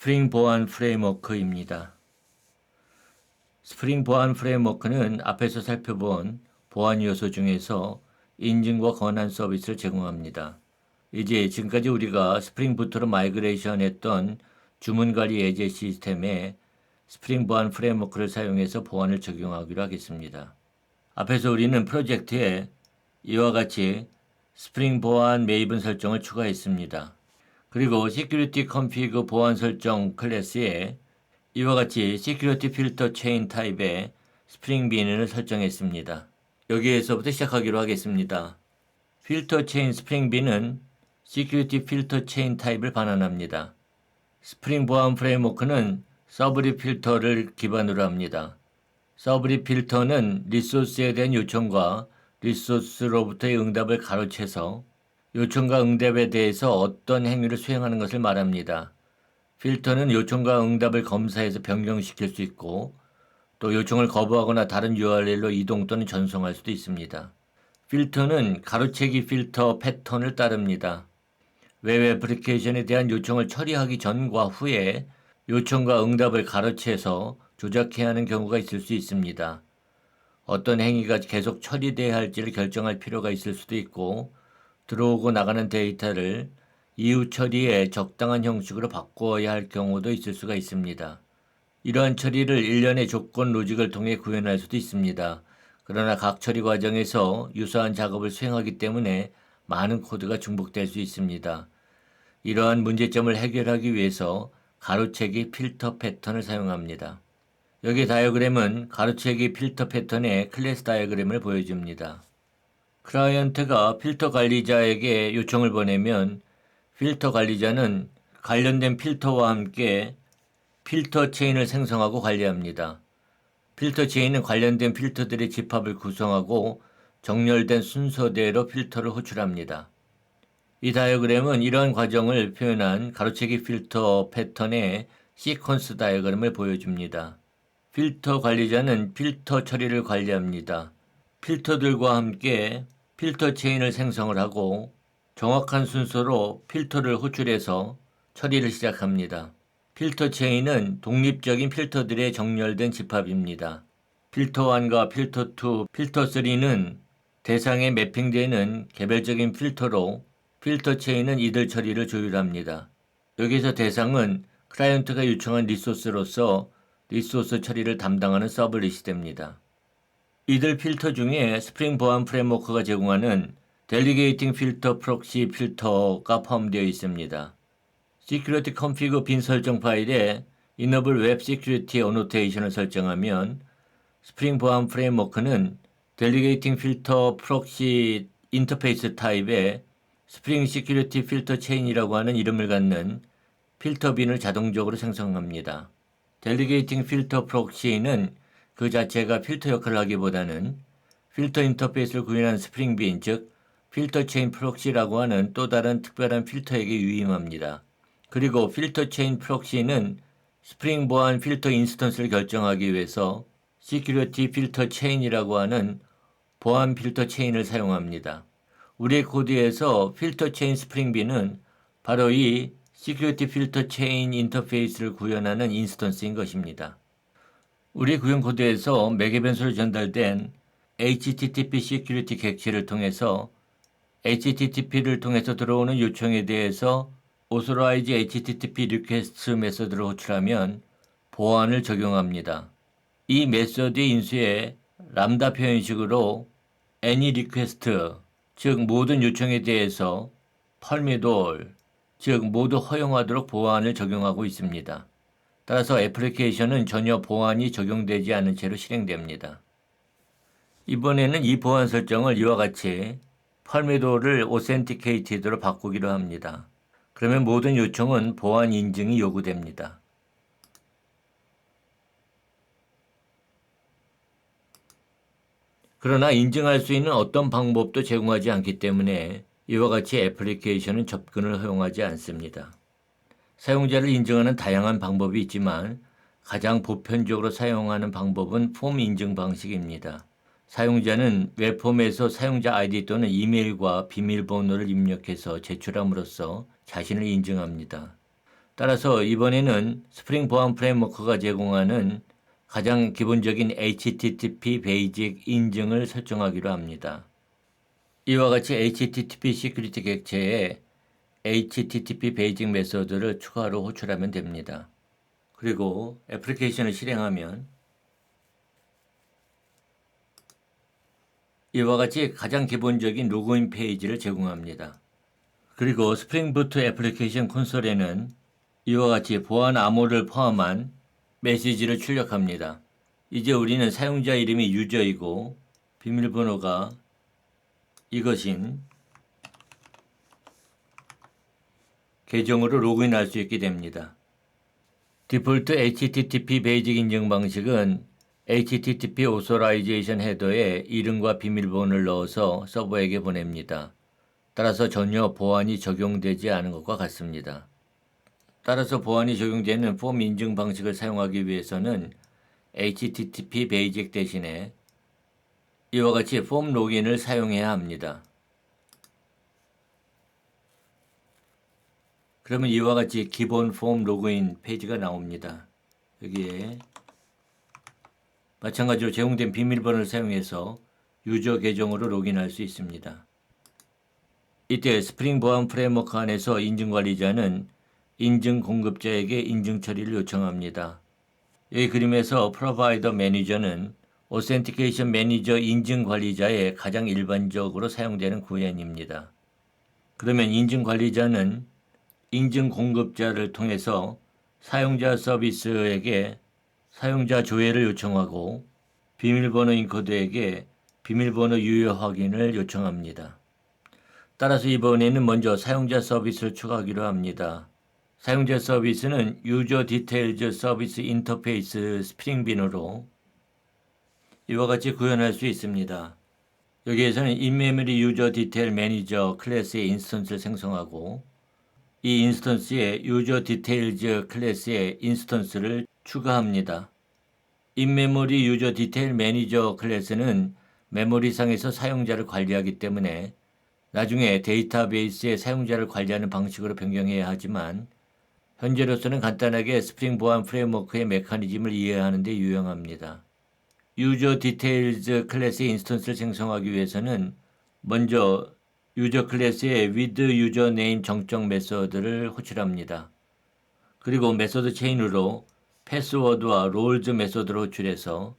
스프링 보안 프레임워크입니다. 스프링 보안 프레임워크는 앞에서 살펴본 보안 요소 중에서 인증과 권한 서비스를 제공합니다. 이제 지금까지 우리가 스프링 부트로 마이그레이션 했던 주문 관리 예제 시스템에 스프링 보안 프레임워크를 사용해서 보안을 적용하기로 하겠습니다. 앞에서 우리는 프로젝트에 이와 같이 스프링 보안 메이븐 설정을 추가했습니다. 그리고 시큐리티 컨피그 보안 설정 클래스에 이와 같이 시큐리티 필터 체인 타입의 스프링 비인을 설정했습니다. 여기에서부터 시작하기로 하겠습니다. 필터 체인 스프링 비는 시큐리티 필터 체인 타입을 반환합니다. 스프링 보안 프레임워크는 서브리 필터를 기반으로 합니다. 서브리 필터는 리소스에 대한 요청과 리소스로부터의 응답을 가로채서 요청과 응답에 대해서 어떤 행위를 수행하는 것을 말합니다. 필터는 요청과 응답을 검사해서 변경시킬 수 있고 또 요청을 거부하거나 다른 URL로 이동 또는 전송할 수도 있습니다. 필터는 가로채기 필터 패턴을 따릅니다. 웹 애플리케이션에 대한 요청을 처리하기 전과 후에 요청과 응답을 가로채서 조작해야 하는 경우가 있을 수 있습니다. 어떤 행위가 계속 처리돼야 할지를 결정할 필요가 있을 수도 있고 들어오고 나가는 데이터를 이후 처리에 적당한 형식으로 바꾸어야 할 경우도 있을 수가 있습니다. 이러한 처리를 일련의 조건 로직을 통해 구현할 수도 있습니다. 그러나 각 처리 과정에서 유사한 작업을 수행하기 때문에 많은 코드가 중복될 수 있습니다. 이러한 문제점을 해결하기 위해서 가로채기 필터 패턴을 사용합니다. 여기 다이어그램은 가로채기 필터 패턴의 클래스 다이어그램을 보여줍니다. 클라이언트가 필터 관리자에게 요청을 보내면 필터 관리자는 관련된 필터와 함께 필터 체인을 생성하고 관리합니다. 필터 체인은 관련된 필터들의 집합을 구성하고 정렬된 순서대로 필터를 호출합니다. 이 다이어그램은 이러한 과정을 표현한 가로채기 필터 패턴의 시퀀스 다이어그램을 보여줍니다. 필터 관리자는 필터 처리를 관리합니다. 필터들과 함께 필터 체인을 생성을 하고 정확한 순서로 필터를 호출해서 처리를 시작합니다. 필터 체인은 독립적인 필터들의 정렬된 집합입니다. 필터 1과 필터 2, 필터 3는 대상에 매핑되는 개별적인 필터로 필터 체인은 이들 처리를 조율합니다. 여기서 대상은 클라이언트가 요청한 리소스로서 리소스 처리를 담당하는 서블릿이 됩니다. 이들 필터 중에 스프링 보안 프레임워크가 제공하는 델리게이팅 필터 프록시 필터가 포함되어 있습니다. 시큐리티 컨피그 빈 설정 파일에 이너블 웹 시큐리티 어노테이션을 설정하면 스프링 보안 프레임워크는 델리게이팅 필터 프록시 인터페이스 타입의 스프링 시큐리티 필터 체인이라고 하는 이름을 갖는 필터 빈을 자동적으로 생성합니다. 델리게이팅 필터 프록시는 그 자체가 필터 역할을 하기보다는 필터 인터페이스를 구현한 스프링빈, 즉 필터 체인 프록시라고 하는 또 다른 특별한 필터에게 유임합니다. 그리고 필터 체인 프록시는 스프링 보안 필터 인스턴스를 결정하기 위해서 시큐리티 필터 체인이라고 하는 보안 필터 체인을 사용합니다. 우리의 코드에서 필터 체인 스프링빈은 바로 이 시큐리티 필터 체인 인터페이스를 구현하는 인스턴스인 것입니다. 우리 구현 코드에서 매개 변수로 전달된 HTTP 시큐리티 객체를 통해서 HTTP를 통해서 들어오는 요청에 대해서 Authorize HTTP Request 메소드를 호출하면 보안을 적용합니다. 이 메소드의 인수에 람다 표현식으로 any request, 즉 모든 요청에 대해서 permit all, 즉 모두 허용하도록 보안을 적용하고 있습니다. 따라서 애플리케이션은 전혀 보안이 적용되지 않은 채로 실행됩니다. 이번에는 이 보안 설정을 이와 같이 펄미도를 오센티케이티드로 바꾸기로 합니다. 그러면 모든 요청은 보안 인증이 요구됩니다. 그러나 인증할 수 있는 어떤 방법도 제공하지 않기 때문에 이와 같이 애플리케이션은 접근을 허용하지 않습니다. 사용자를 인증하는 다양한 방법이 있지만 가장 보편적으로 사용하는 방법은 폼 인증 방식입니다. 사용자는 웹폼에서 사용자 아이디 또는 이메일과 비밀번호를 입력해서 제출함으로써 자신을 인증합니다. 따라서 이번에는 스프링 보안 프레임워크가 제공하는 가장 기본적인 HTTP 베이직 인증을 설정하기로 합니다. 이와 같이 HTTP 시큐리티 객체에 HTTP 베이직 메소드를 추가로 호출하면 됩니다. 그리고 애플리케이션을 실행하면 이와 같이 가장 기본적인 로그인 페이지를 제공합니다. 그리고 스프링 부트 애플리케이션 콘솔에는 이와 같이 보안 암호를 포함한 메시지를 출력합니다. 이제 우리는 사용자 이름이 유저이고 비밀번호가 이것인 계정으로 로그인할 수 있게 됩니다. 디폴트 HTTP 베이직 인증 방식은 HTTP 오소라이제이션 헤더에 이름과 비밀번호를 넣어서 서버에게 보냅니다. 따라서 전혀 보안이 적용되지 않은 것과 같습니다. 따라서 보안이 적용되는 폼 인증 방식을 사용하기 위해서는 HTTP 베이직 대신에 이와 같이 폼 로그인을 사용해야 합니다. 그러면 이와 같이 기본 폼 로그인 페이지가 나옵니다. 여기에 마찬가지로 제공된 비밀번호를 사용해서 유저 계정으로 로그인할 수 있습니다. 이때 스프링 보안 프레임워크 안에서 인증 관리자는 인증 공급자에게 인증 처리를 요청합니다. 이 그림에서 프로바이더 매니저는 오센티케이션 매니저 인증 관리자의 가장 일반적으로 사용되는 구현입니다. 그러면 인증 관리자는 인증 공급자를 통해서 사용자 서비스에게 사용자 조회를 요청하고 비밀번호 인코드에게 비밀번호 유효 확인을 요청합니다. 따라서 이번에는 먼저 사용자 서비스를 추가하기로 합니다. 사용자 서비스는 유저 디테일즈 서비스 인터페이스 스프링 빈으로 이와 같이 구현할 수 있습니다. 여기에서는 인메모리 유저 디테일 매니저 클래스의 인스턴스를 생성하고 이 인스턴스에 유저 디테일즈 클래스의 인스턴스를 추가합니다. 인메모리 유저 디테일 매니저 클래스는 메모리상에서 사용자를 관리하기 때문에 나중에 데이터베이스의 사용자를 관리하는 방식으로 변경해야 하지만 현재로서는 간단하게 스프링 보안 프레임워크의 메커니즘을 이해하는 데 유용합니다. 유저 디테일즈 클래스의 인스턴스를 생성하기 위해서는 먼저 유저 클래스의 with 네임 정적 메서드를 호출합니다. 그리고 메서드 체인으로 패스워드와 롤즈 메서드를 호출해서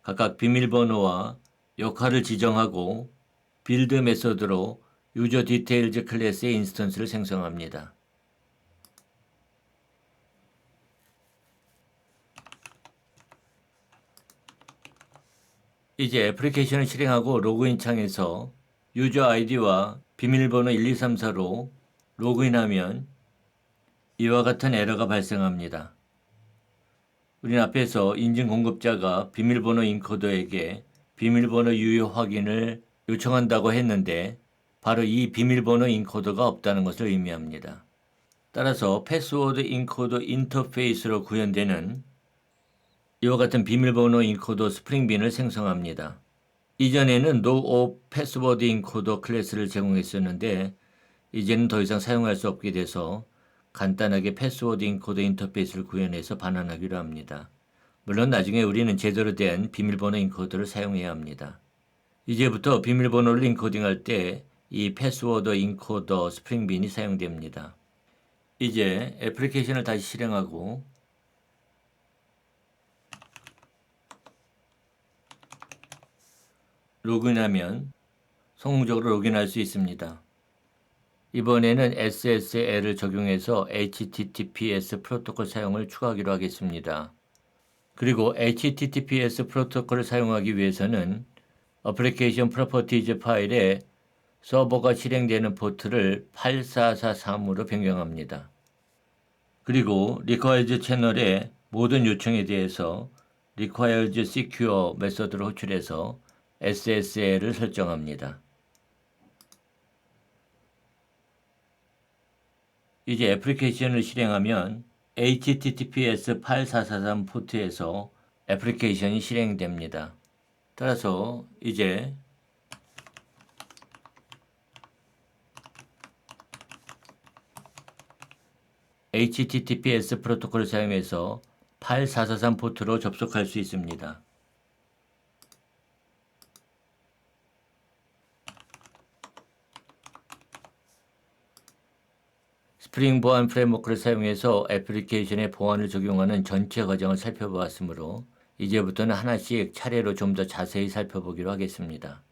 각각 비밀번호와 역할을 지정하고 빌드 메서드로 유저 디테일즈 클래스의 인스턴스를 생성합니다. 이제 애플리케이션을 실행하고 로그인 창에서 유저 아이디와 비밀번호 1234로 로그인하면 이와 같은 에러가 발생합니다. 우리는 앞에서 인증 공급자가 비밀번호 인코더에게 비밀번호 유효 확인을 요청한다고 했는데 바로 이 비밀번호 인코더가 없다는 것을 의미합니다. 따라서 패스워드 인코더 인터페이스로 구현되는 이와 같은 비밀번호 인코더 스프링빈을 생성합니다. 이전에는 No 패스워드 인코더 클래스를 제공했었는데 이제는 더 이상 사용할 수 없게 돼서 간단하게 패스워드 인코더 인터페이스를 구현해서 반환하기로 합니다. 물론 나중에 우리는 제대로 된 비밀번호 인코더를 사용해야 합니다. 이제부터 비밀번호를 인코딩할 때 이 패스워드 인코더 스프링빈이 사용됩니다. 이제 애플리케이션을 다시 실행하고 로그인하면 성공적으로 로그인할 수 있습니다. 이번에는 SSL을 적용해서 HTTPS 프로토콜 사용을 추가하기로 하겠습니다. 그리고 HTTPS 프로토콜을 사용하기 위해서는 어플리케이션 프로퍼티즈 파일에 서버가 실행되는 포트를 8443으로 변경합니다. 그리고 requires 채널의 모든 요청에 대해서 requires secure 메서드를 호출해서 SSL을 설정합니다. 이제 애플리케이션을 실행하면 HTTPS 8443 포트에서 애플리케이션이 실행됩니다. 따라서 이제 HTTPS 프로토콜을 사용해서 8443 포트로 접속할 수 있습니다. 스프링 보안 프레임워크를 사용해서 애플리케이션의 보안을 적용하는 전체 과정을 살펴보았으므로 이제부터는 하나씩 차례로 좀 더 자세히 살펴보기로 하겠습니다.